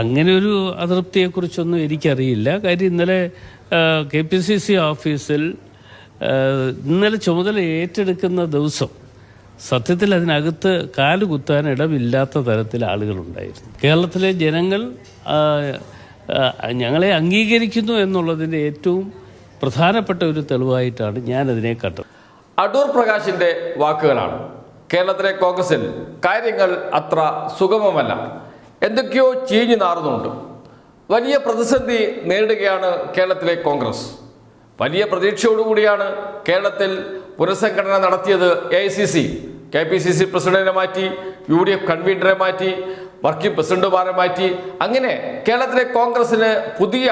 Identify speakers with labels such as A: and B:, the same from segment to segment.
A: അങ്ങനെ ഒരു അതൃപ്തിയെക്കുറിച്ചൊന്നും എനിക്കറിയില്ല കാര്യം ഇന്നലെ കെ പി സി സി ഓഫീസിൽ ഇന്നലെ ചുമതല ഏറ്റെടുക്കുന്ന ദിവസം സത്യത്തിൽ അതിനകത്ത് കാലുകുത്താൻ ഇടമില്ലാത്ത തരത്തിൽ ആളുകളുണ്ടായിരുന്നു കേരളത്തിലെ ജനങ്ങൾ ഞങ്ങളെ അംഗീകരിക്കുന്നു എന്നുള്ളതിൻ്റെ ഏറ്റവും പ്രധാനപ്പെട്ട ഒരു തെളിവായിട്ടാണ് ഞാനതിനെ കണ്ടത്
B: അടൂർ പ്രകാശിൻ്റെ വാക്കുകളാണ് കേരളത്തിലെ കോൺഗ്രസിൽ കാര്യങ്ങൾ അത്ര സുഗമമല്ല എന്തൊക്കെയോ ചീഞ്ഞു നാറുന്നുണ്ട് വലിയ പ്രതിസന്ധി നേരിടുകയാണ് കേരളത്തിലെ കോൺഗ്രസ് വലിയ പ്രതീക്ഷയോടുകൂടിയാണ് കേരളത്തിൽ പുനഃസംഘടന നടത്തിയത് A I C C K P C C പ്രസിഡന്റിനെ മാറ്റി യു ഡി എഫ് കൺവീനറെ മാറ്റി വർക്കിംഗ് പ്രസിഡന്റുമാരെ മാറ്റി അങ്ങനെ കേരളത്തിലെ കോൺഗ്രസിന് പുതിയ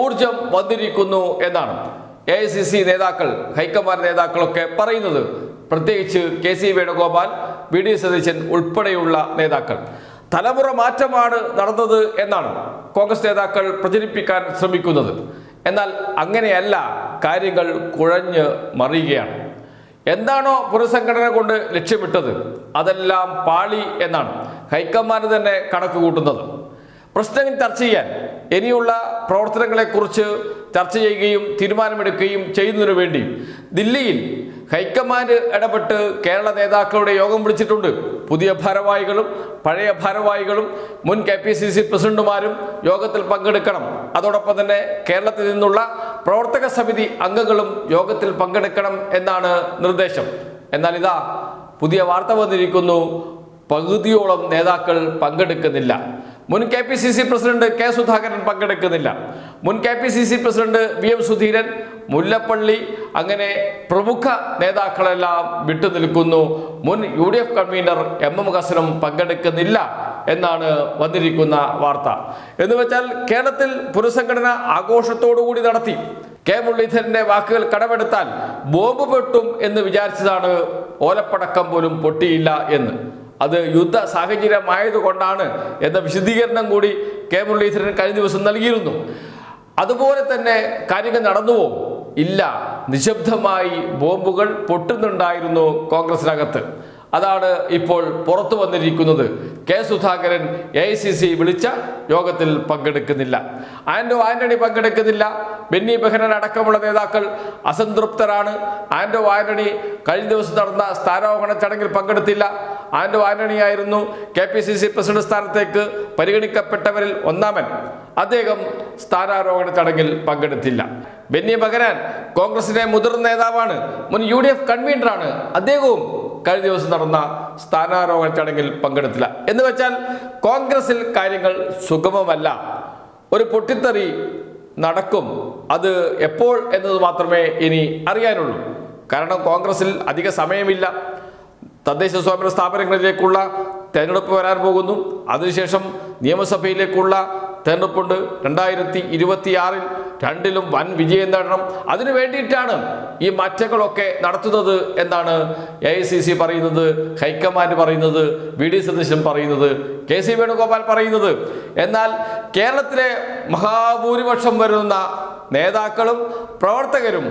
B: ഊർജം വന്നിരിക്കുന്നു എന്നാണ് എ ഐ സി സി നേതാക്കൾ ഹൈക്കമാൻഡ് നേതാക്കളൊക്കെ പറയുന്നത് പ്രത്യേകിച്ച് K C Venugopal V D Satheesan ഉൾപ്പെടെയുള്ള നേതാക്കൾ തലമുറ മാറ്റമാണ് നടന്നത് എന്നാണ് കോൺഗ്രസ് നേതാക്കൾ പ്രചരിപ്പിക്കാൻ ശ്രമിക്കുന്നത് എന്നാൽ അങ്ങനെയല്ല കാര്യങ്ങൾ കുഴഞ്ഞ് മറിയുകയാണ് എന്താണോ പുനഃസംഘടന കൊണ്ട് ലക്ഷ്യമിട്ടത് അതെല്ലാം പാളി എന്നാണ് ഹൈക്കമാൻഡ് തന്നെ കണക്ക് കൂട്ടുന്നത് പ്രശ്നങ്ങൾ ചർച്ച ചെയ്യാൻ ഇനിയുള്ള പ്രവർത്തനങ്ങളെക്കുറിച്ച് ചർച്ച ചെയ്യുകയും തീരുമാനമെടുക്കുകയും ചെയ്യുന്നതിനു വേണ്ടി ദില്ലിയിൽ ഹൈക്കമാൻഡ് ഇടപെട്ട് കേരള നേതാക്കളുടെ യോഗം വിളിച്ചിട്ടുണ്ട് പുതിയ ഭാരവാഹികളും പഴയ ഭാരവാഹികളും മുൻ കെ പി സി സി പ്രസിഡന്റുമാരും യോഗത്തിൽ പങ്കെടുക്കണം അതോടൊപ്പം തന്നെ കേരളത്തിൽ നിന്നുള്ള പ്രവർത്തക സമിതി അംഗങ്ങളും യോഗത്തിൽ പങ്കെടുക്കണം എന്നാണ് നിർദ്ദേശം എന്നാൽ ഇതാ പുതിയ വാർത്ത വന്നിരിക്കുന്നു പകുതിയോളം നേതാക്കൾ പങ്കെടുക്കുന്നില്ല മുൻ K P C C president K Sudhakaran പങ്കെടുക്കുന്നില്ല മുൻ K P C C president V M Sudheeran Mullappally അങ്ങനെ പ്രമുഖ നേതാക്കളെല്ലാം വിട്ടുനിൽക്കുന്നു മുൻ U D F convener M M ഹസനും പങ്കെടുക്കുന്നില്ല എന്നാണ് വന്നിരിക്കുന്ന വാർത്ത എന്ന് വെച്ചാൽ കേരളത്തിൽ പുനഃസംഘടന ആഘോഷത്തോടുകൂടി നടത്തി കെ മുരളീധരന്റെ വാക്കുകൾ കടമെടുത്താൽ ബോംബ് പെട്ടും എന്ന് വിചാരിച്ചതാണ് ഓലപ്പടക്കം പോലും പൊട്ടിയില്ല എന്ന് അത് യുദ്ധ കൊണ്ടാണ് എന്ന വിശദീകരണം കൂടി കെ മുരളീധരൻ കഴിഞ്ഞ ദിവസം നൽകിയിരുന്നു അതുപോലെ തന്നെ കാര്യങ്ങൾ നടന്നുവോ ഇല്ല നിശബ്ദമായി ബോംബുകൾ പൊട്ടുന്നുണ്ടായിരുന്നു കോൺഗ്രസിനകത്ത് അതാണ് ഇപ്പോൾ പുറത്തു വന്നിരിക്കുന്നത് K Sudhakaran A I C C വിളിച്ച യോഗത്തിൽ പങ്കെടുക്കുന്നില്ല ആൻഡോ ആന്റണി പങ്കെടുക്കുന്നില്ല ബെന്നി ബെഹനൻ അടക്കമുള്ള നേതാക്കൾ അസംതൃപ്തരാണ് ആൻഡോ ആന്റണി കഴിഞ്ഞ ദിവസം നടന്ന സ്ഥാനാരോഹണ ചടങ്ങിൽ പങ്കെടുത്തില്ല ആൻഡ് ആന്റണിയായിരുന്നു K P C C president സ്ഥാനത്തേക്ക് പരിഗണിക്കപ്പെട്ടവരിൽ ഒന്നാമൻ അദ്ദേഹം സ്ഥാനാരോഹണ ചടങ്ങിൽ പങ്കെടുത്തില്ല ബെന്നി ബഗരാൻ കോൺഗ്രസിന്റെ മുതിർന്ന നേതാവാണ് മുൻ യു ഡി എഫ് കൺവീനറാണ് അദ്ദേഹവും കഴിഞ്ഞ ദിവസം നടന്ന സ്ഥാനാരോഹണ ചടങ്ങിൽ പങ്കെടുത്തില്ല എന്ന് വെച്ചാൽ കോൺഗ്രസിൽ കാര്യങ്ങൾ സുഗമമല്ല ഒരു പൊട്ടിത്തെറി നടക്കും അത് എപ്പോൾ എന്നത് മാത്രമേ ഇനി അറിയാനുള്ളൂ കാരണം കോൺഗ്രസിൽ അധിക സമയമില്ല തദ്ദേശ സ്വയംഭരണ സ്ഥാപനങ്ങളിലേക്കുള്ള തെരഞ്ഞെടുപ്പ് വരാൻ പോകുന്നു അതിനുശേഷം നിയമസഭയിലേക്കുള്ള തെരഞ്ഞെടുപ്പുണ്ട് രണ്ടായിരത്തി ഇരുപത്തിയാറിൽ രണ്ടിലും വൻ വിജയം നേടണം അതിനു വേണ്ടിയിട്ടാണ് ഈ മാറ്റങ്ങളൊക്കെ നടത്തുന്നത് എന്നാണ് എ ഐ സി സി പറയുന്നത് ഹൈക്കമാൻഡ് പറയുന്നത് വി ഡി സതീശൻ പറയുന്നത് കെ സി വേണുഗോപാൽ പറയുന്നത് എന്നാൽ കേരളത്തിലെ മഹാഭൂരിപക്ഷം വരുന്ന നേതാക്കളും പ്രവർത്തകരും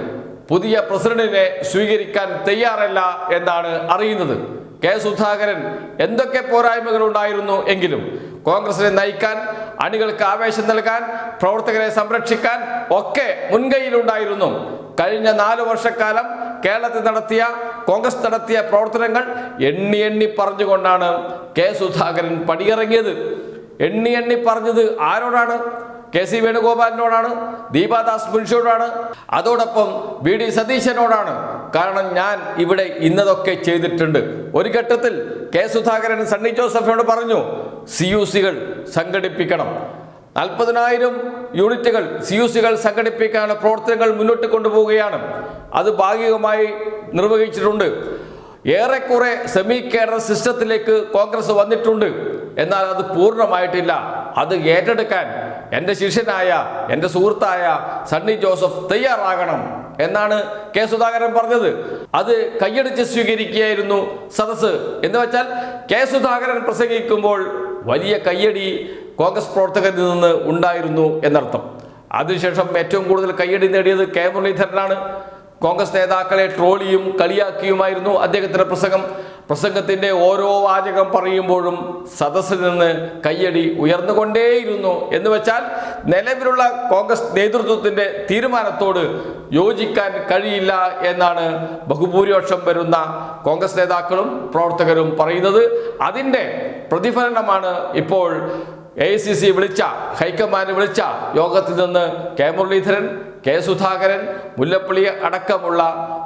B: പുതിയ പ്രസിഡന്റിനെ സ്വീകരിക്കാൻ തയ്യാറല്ല എന്നാണ് അറിയുന്നത് കെ സുധാകരൻ എന്തൊക്കെ പോരായ്മകൾ ഉണ്ടായിരുന്നു എങ്കിലും കോൺഗ്രസിനെ നയിക്കാൻ അണികൾക്ക് ആവേശം നൽകാൻ പ്രവർത്തകരെ സംരക്ഷിക്കാൻ ഒക്കെ മുൻകൈയിലുണ്ടായിരുന്നു കഴിഞ്ഞ നാലു വർഷക്കാലം കേരളത്തിൽ നടത്തിയ കോൺഗ്രസ് നടത്തിയ പ്രവർത്തനങ്ങൾ എണ്ണി എണ്ണി പറഞ്ഞുകൊണ്ടാണ് കെ സുധാകരൻ പടിയിറങ്ങിയത് എണ്ണി എണ്ണി പറഞ്ഞത് ആരോടാണ് കെ സി വേണുഗോപാലിനോടാണ് ദീപാദാസ് മുൻഷിയോടാണ് അതോടൊപ്പം വി ഡി സതീശനോടാണ് കാരണം ഞാൻ ഇവിടെ ഇന്നതൊക്കെ ചെയ്തിട്ടുണ്ട് ഒരു ഘട്ടത്തിൽ കെ സുധാകരൻ സണ്ണി ജോസഫിനോട് പറഞ്ഞു സി യു സികൾ സംഘടിപ്പിക്കണം നാൽപ്പതിനായിരം യൂണിറ്റുകൾ സി യു സികൾ സംഘടിപ്പിക്കാനുള്ള പ്രവർത്തനങ്ങൾ മുന്നോട്ട് കൊണ്ടുപോവുകയാണ് അത് ഭാഗികമായി നിർവഹിച്ചിട്ടുണ്ട് ഏറെക്കുറെ സെമി കേഡർ സിസ്റ്റത്തിലേക്ക് കോൺഗ്രസ് വന്നിട്ടുണ്ട് എന്നാൽ അത് പൂർണ്ണമായിട്ടില്ല അത് ഏറ്റെടുക്കാൻ എൻ്റെ ശിഷ്യനായ എൻ്റെ സുഹൃത്തായ സണ്ണി ജോസഫ് തയ്യാറാകണം എന്നാണ് കെ സുധാകരൻ പറഞ്ഞത് അത് കൈയടിച്ച് സ്വീകരിക്കുകയായിരുന്നു സദസ് എന്ന് വെച്ചാൽ കെ സുധാകരൻ പ്രസംഗിക്കുമ്പോൾ വലിയ കയ്യടി കോൺഗ്രസ് പ്രവർത്തകരിൽ നിന്ന് ഉണ്ടായിരുന്നു എന്നർത്ഥം അതിനുശേഷം ഏറ്റവും കൂടുതൽ കയ്യടി നേടിയത് കെ മുരളീധരനാണ് കോൺഗ്രസ് നേതാക്കളെ ട്രോളിയും കളിയാക്കിയുമായിരുന്നു അദ്ദേഹത്തിന്റെ പ്രസംഗം പ്രസംഗത്തിൻ്റെ ഓരോ വാചകം പറയുമ്പോഴും സദസ്സിൽ നിന്ന് കയ്യടി ഉയർന്നുകൊണ്ടേയിരുന്നു എന്ന് വെച്ചാൽ നിലവിലുള്ള കോൺഗ്രസ് നേതൃത്വത്തിൻ്റെ തീരുമാനത്തോട് യോജിക്കാൻ കഴിയില്ല എന്നാണ് ബഹുഭൂരിപക്ഷം വരുന്ന കോൺഗ്രസ് നേതാക്കളും പ്രവർത്തകരും പറയുന്നത് അതിൻ്റെ പ്രതിഫലനമാണ് ഇപ്പോൾ എ ഐ സി സി വിളിച്ച ഹൈക്കമാൻഡ് വിളിച്ച യോഗത്തിൽ നിന്ന് കെ മുരളീധരൻ കെ സുധാകരൻ മുല്ലപ്പള്ളി അടക്കമുള്ള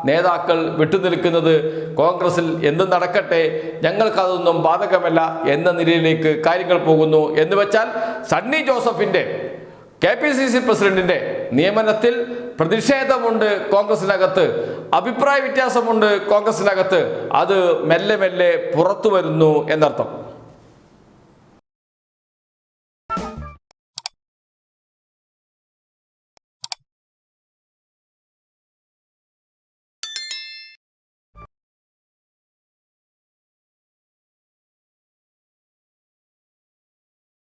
B: നേതാക്കൾ വിട്ടുനിൽക്കുന്നത് കോൺഗ്രസിൽ എന്ത് നടക്കട്ടെ ഞങ്ങൾക്കതൊന്നും ബാധകമല്ല എന്ന നിലയിലേക്ക് കാര്യങ്ങൾ പോകുന്നു എന്ന് വെച്ചാൽ സണ്ണി ജോസഫിൻ്റെ കെ പി സി സി പ്രസിഡന്റിന്റെ നിയമനത്തിൽ പ്രതിഷേധമുണ്ട് കോൺഗ്രസിനകത്ത് അഭിപ്രായ വ്യത്യാസമുണ്ട് കോൺഗ്രസിനകത്ത് അത് മെല്ലെ മെല്ലെ പുറത്തു വരുന്നു എന്നർത്ഥം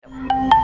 B: Thank you.